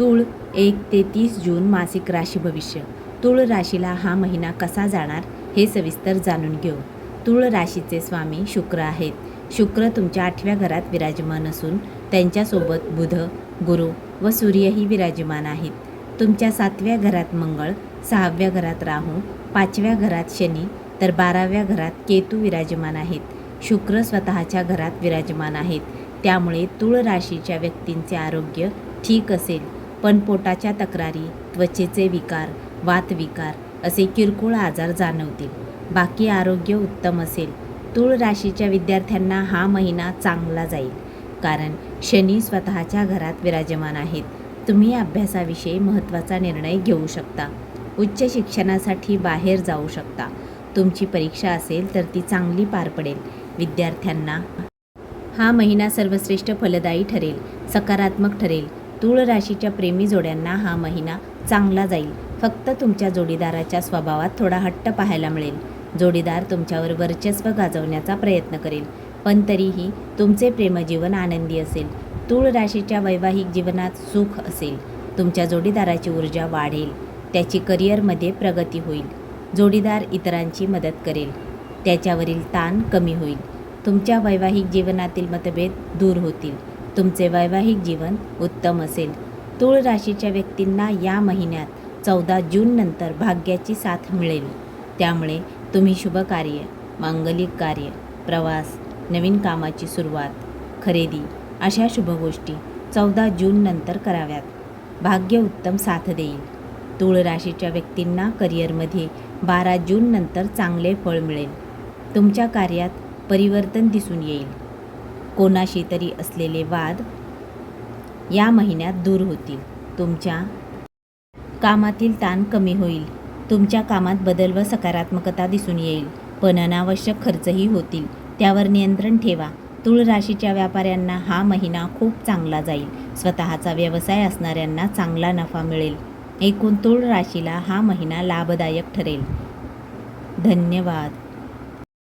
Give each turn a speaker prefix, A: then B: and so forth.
A: तुळ एक ते तीस जून मासिक राशी भविष्य. तुळ राशीला हा महिना कसा जाणार हे सविस्तर जाणून घेऊ. तुळ राशीचे स्वामी शुक्र आहेत. शुक्र तुमच्या आठव्या घरात विराजमान असून त्यांच्यासोबत बुध गुरु व सूर्यही विराजमान आहेत. तुमच्या सातव्या घरात मंगळ सहाव्या घरात राहू पाचव्या घरात शनी तर बाराव्या घरात केतू विराजमान आहेत. शुक्र स्वतःच्या घरात विराजमान आहेत. त्यामुळे तुळ राशीच्या व्यक्तींचे आरोग्य ठीक असेल. पण पोटाच्या तक्रारी त्वचेचे विकार वातविकार असे किरकोळ आजार जाणवतील. बाकी आरोग्य उत्तम असेल. तूळ राशीच्या विद्यार्थ्यांना हा महिना चांगला जाईल. कारण शनी स्वतःच्या घरात विराजमान आहेत. तुम्ही अभ्यासाविषयी महत्त्वाचा निर्णय घेऊ शकता. उच्च शिक्षणासाठी बाहेर जाऊ शकता. तुमची परीक्षा असेल तर ती चांगली पार पडेल. विद्यार्थ्यांना हा महिना सर्वश्रेष्ठ फलदायी ठरेल. सकारात्मक ठरेल. तूळ राशीच्या प्रेमी जोड्यांना हा महिना चांगला जाईल. फक्त तुमच्या जोडीदाराच्या स्वभावात थोडा हट्ट पाहायला मिळेल. जोडीदार तुमच्यावर वर्चस्व गाजवण्याचा प्रयत्न करेल. पण तरीही तुमचे प्रेमजीवन आनंदी असेल. तूळ राशीच्या वैवाहिक जीवनात सुख असेल. तुमच्या जोडीदाराची ऊर्जा वाढेल. त्याची करिअरमध्ये प्रगती होईल. जोडीदार इतरांची मदत करेल. त्याच्यावरील ताण कमी होईल. तुमच्या वैवाहिक जीवनातील मतभेद दूर होतील. तुमचे वैवाहिक जीवन उत्तम असेल. तूळ राशीच्या व्यक्तींना या महिन्यात चौदा जून नंतर भाग्याची साथ मिळेल. त्यामुळे तुम्ही शुभ कार्य मांगलिक कार्य प्रवास नवीन कामाची सुरुवात खरेदी अशा शुभ गोष्टी चौदा जून नंतर कराव्यात. भाग्य उत्तम साथ देईल. तूळ राशीच्या व्यक्तींना करिअरमध्ये बारा जून नंतर चांगले फळ मिळेल. तुमच्या कार्यात परिवर्तन दिसून येईल. कोणाशी तरी असलेले वाद या महिन्यात दूर होतील. तुमच्या कामातील ताण कमी होईल. तुमच्या कामात बदल व सकारात्मकता दिसून येईल. पण अनावश्यक खर्चही होतील. त्यावर नियंत्रण ठेवा. तूळ राशीच्या व्यापाऱ्यांना हा महिना खूप चांगला जाईल. स्वतःचा व्यवसाय असणाऱ्यांना चांगला नफा मिळेल. एकूण तूळ राशीला हा महिना लाभदायक ठरेल. धन्यवाद.